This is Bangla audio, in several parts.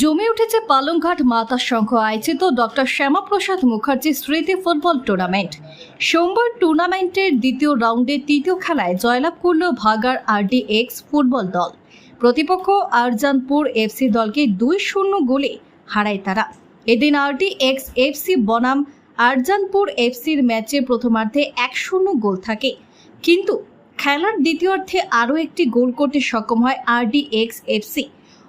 জমে উঠেছে পালংঘাট মাতা সংঘ আয়োজিত ডক্টর শ্যামাপ্রসাদ মুখার্জি স্মৃতি ফুটবল টুর্নামেন্ট। সোমবার টুর্নামেন্টের দ্বিতীয় রাউন্ডে তৃতীয় খেলায় জয়লাভ করল ভাগার আরডি এক্স ফুটবল দল। প্রতিপক্ষ আরজানপুর এফসি দলকে দুই শূন্য গোলে হারায় তারা। এদিন আরডি এক্স এফসি বনাম, আরজানপুর এফসির ম্যাচে প্রথমার্ধে এক শূন্য গোল থাকে। কিন্তু খেলার দ্বিতীয়ার্ধে আরও একটি গোল করতে সক্ষম হয় আরডি এক্স এফসি।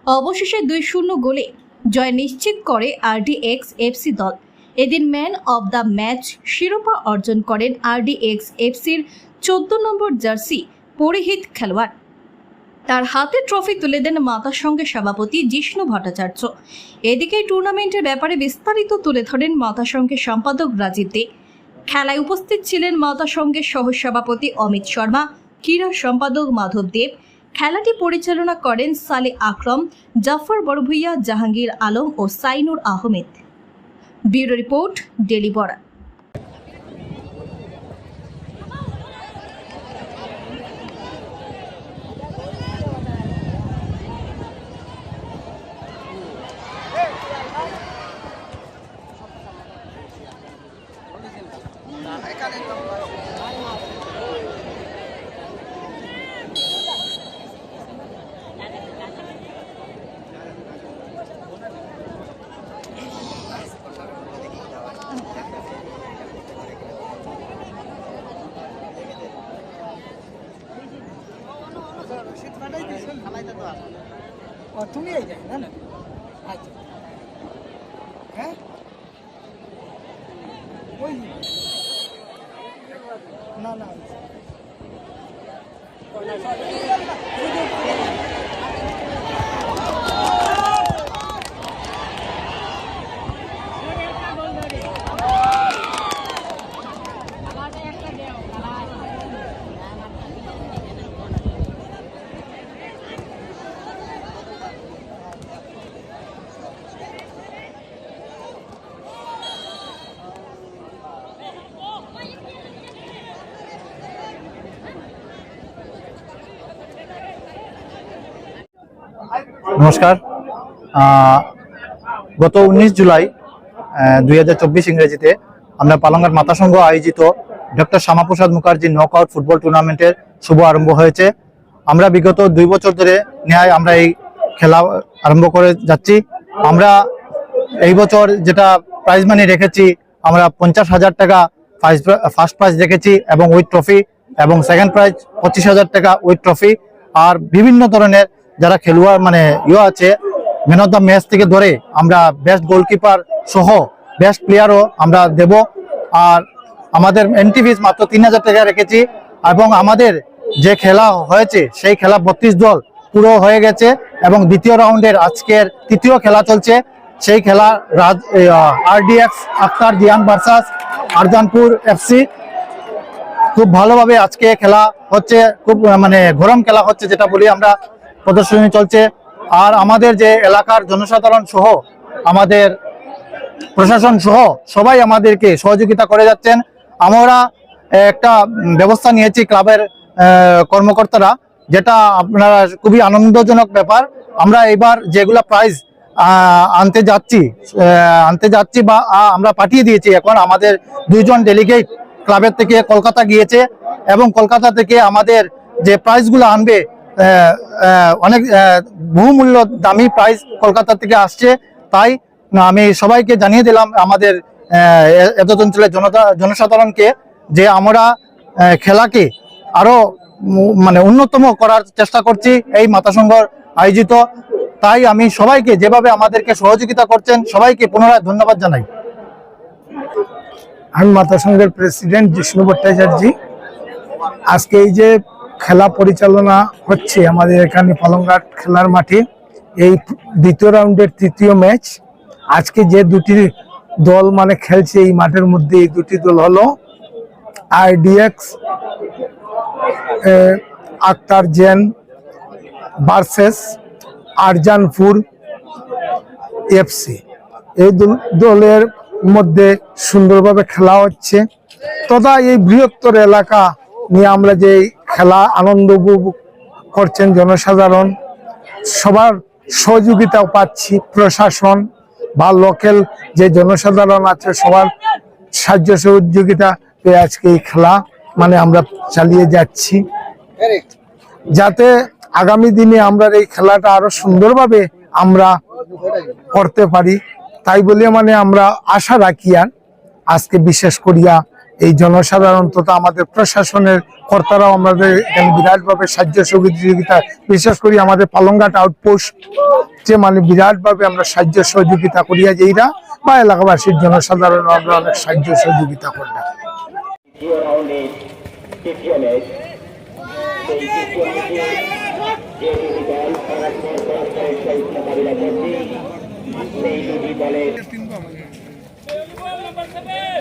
অবশেষে দুই শূন্য গোলে জয় নিশ্চিত করে আরডিএক্স এফসি দল। এদিন ম্যান অব দ্য ম্যাচ শিরোপা অর্জন করেন আরডিএক্স এফসির চোদ্দ নম্বর জার্সি পরিহিত খেলোয়াড়। তার হাতে ট্রফি তুলে দেন মাতার সঙ্গে সভাপতি জিষ্ণু ভট্টাচার্য। এদিকে টুর্নামেন্টের ব্যাপারে বিস্তারিত তুলে ধরেন মাতা সঙ্গের সম্পাদক রাজীব দে। খেলায় উপস্থিত ছিলেন মাতা সঙ্গের সহ সভাপতি অমিত শর্মা, ক্রীড়া সম্পাদক মাধব দেব খেলাটি পরিচালনা করেন সালে আকরম, জাফর বড়ভুইয়া, জাহাঙ্গীর আলম ও Sainur Ahmed. Bureau report, daily বড়া ও তুমি এই যাই না আচ্ছা। হ্যাঁ? ওই না না। নমস্কার। গত উনিশ জুলাই দুই হাজার চব্বিশ ইংরেজিতে আমরা পালঙ্গার মাতা সংঘ আয়োজিত doctor Shyama Prasad Mukherjee knockout football টুর্নামেন্টের শুভ আরম্ভ হয়েছে। আমরা বিগত দুই বছর ধরে ন্যায় আমরা এই খেলা আরম্ভ করে যাচ্ছি। আমরা এই বছর যেটা প্রাইজ মানি রেখেছি, আমরা পঞ্চাশ হাজার টাকা ফার্স্ট প্রাইজ রেখেছি এবং উইথ ট্রফি এবং সেকেন্ড প্রাইজ পঁচিশ হাজার টাকা উইথ ট্রফি আর বিভিন্ন ধরনের যারা খেলোয়াড় মানে ইয়ে আছে ম্যান অফ দ্য ম্যাচ থেকে ধরে আমরা বেস্ট গোলকিপার সহ বেস্ট প্লেয়ারও আমরা দেব। আর আমাদের এন্ট্রি ফিস মাত্র তিন হাজার টাকা রেখেছি এবং আমাদের যে খেলা হয়েছে, সেই খেলা বত্রিশ দল পুরো হয়ে গেছে এবং দ্বিতীয় রাউন্ডের আজকের তৃতীয় খেলা চলছে। সেই খেলা রাজ আরডিএক্স আক্তার জিয়ান ভার্সাস আরজানপুর এফসি খুব ভালোভাবে আজকে খেলা হচ্ছে, খুব মানে গরম খেলা হচ্ছে যেটা বলি আমরা। প্রদর্শনী চলছে। আর আমাদের যে এলাকার জনসাধারণ সহ আমাদের প্রশাসন সহ সবাই আমাদেরকে সহযোগিতা করে যাচ্ছেন। আমরা একটা ব্যবস্থা নিয়েছি ক্লাবের কর্মকর্তারা, যেটা আপনারা খুবই আনন্দজনক ব্যাপার। আমরা এবার যেগুলা প্রাইজ আনতে যাচ্ছি আনতে যাচ্ছি বা আমরা পাঠিয়ে দিয়েছি। এখন আমাদের দুইজন ডেলিগেট ক্লাবের থেকে কলকাতা গিয়েছে এবং কলকাতা থেকে আমাদের যে প্রাইজগুলো আনবে অনেক বহুমূল্য দামি প্রাইস কলকাতা থেকে আসছে। তাই আমি সবাইকে জানিয়ে দিলাম আমাদের এত অঞ্চলের জনতা জনসাধারণকে যে আমরা খেলাকে আরও উম, মানে উন্নতম করার চেষ্টা করছি এই মাতা সংঘর আয়োজিত। তাই আমি সবাইকে যেভাবে আমাদেরকে সহযোগিতা করছেন সবাইকে পুনরায় ধন্যবাদ জানাই। আমি মাতা সংঘের প্রেসিডেন্ট জিষ্ণু ভট্টাচার্য। আজকে এই যে খেলা পরিচালনা হচ্ছে আমাদের এখানে পালংঘাট খেলার মাঠে। এই দ্বিতীয় রাউন্ডের তৃতীয় ম্যাচ। আজকে যে দুটি দল মানে খেলছে এই মাঠের মধ্যে এই দুটি দল হলো আইডিএক্স আক্তার জেন ভার্সেস, আরজানপুর এফসি। এই দল- দলের মধ্যে সুন্দরভাবে খেলা হচ্ছে। তথা এই বৃহত্তর এলাকা নিয়ে আমরা যে খেলা, আনন্দ উপভোগ করছেন জনসাধারণ। সবার সহযোগিতাও পাচ্ছি, প্রশাসন বা লোকাল যে জনসাধারণ আছে, সবার সাহায্য সহযোগিতা পেয়ে আজকে এই খেলা মানে আমরা চালিয়ে যাচ্ছি। যাতে আগামী দিনে আমরা এই খেলাটা আরও সুন্দরভাবে আমরা করতে পারি, তাই বলে মানে আমরা আশা রাখি আর। আজকে বিশেষ করিয়া এই জনসাধারণ তথা আমাদের প্রশাসনের কর্তারাও আমাদের এখানে বিরাটভাবে সাহায্য সহযোগিতা, বিশেষ করে আমাদের পালংঘাট আউটপোস্ট যে মানে বিরাটভাবে আমরা সাহায্য সহযোগিতা করিয়া যেইরা বা এলাকাবাসীর জনসাধারণ আমরা অনেক সাহায্য সহযোগিতা ম্যাচ সেই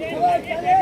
Victoria.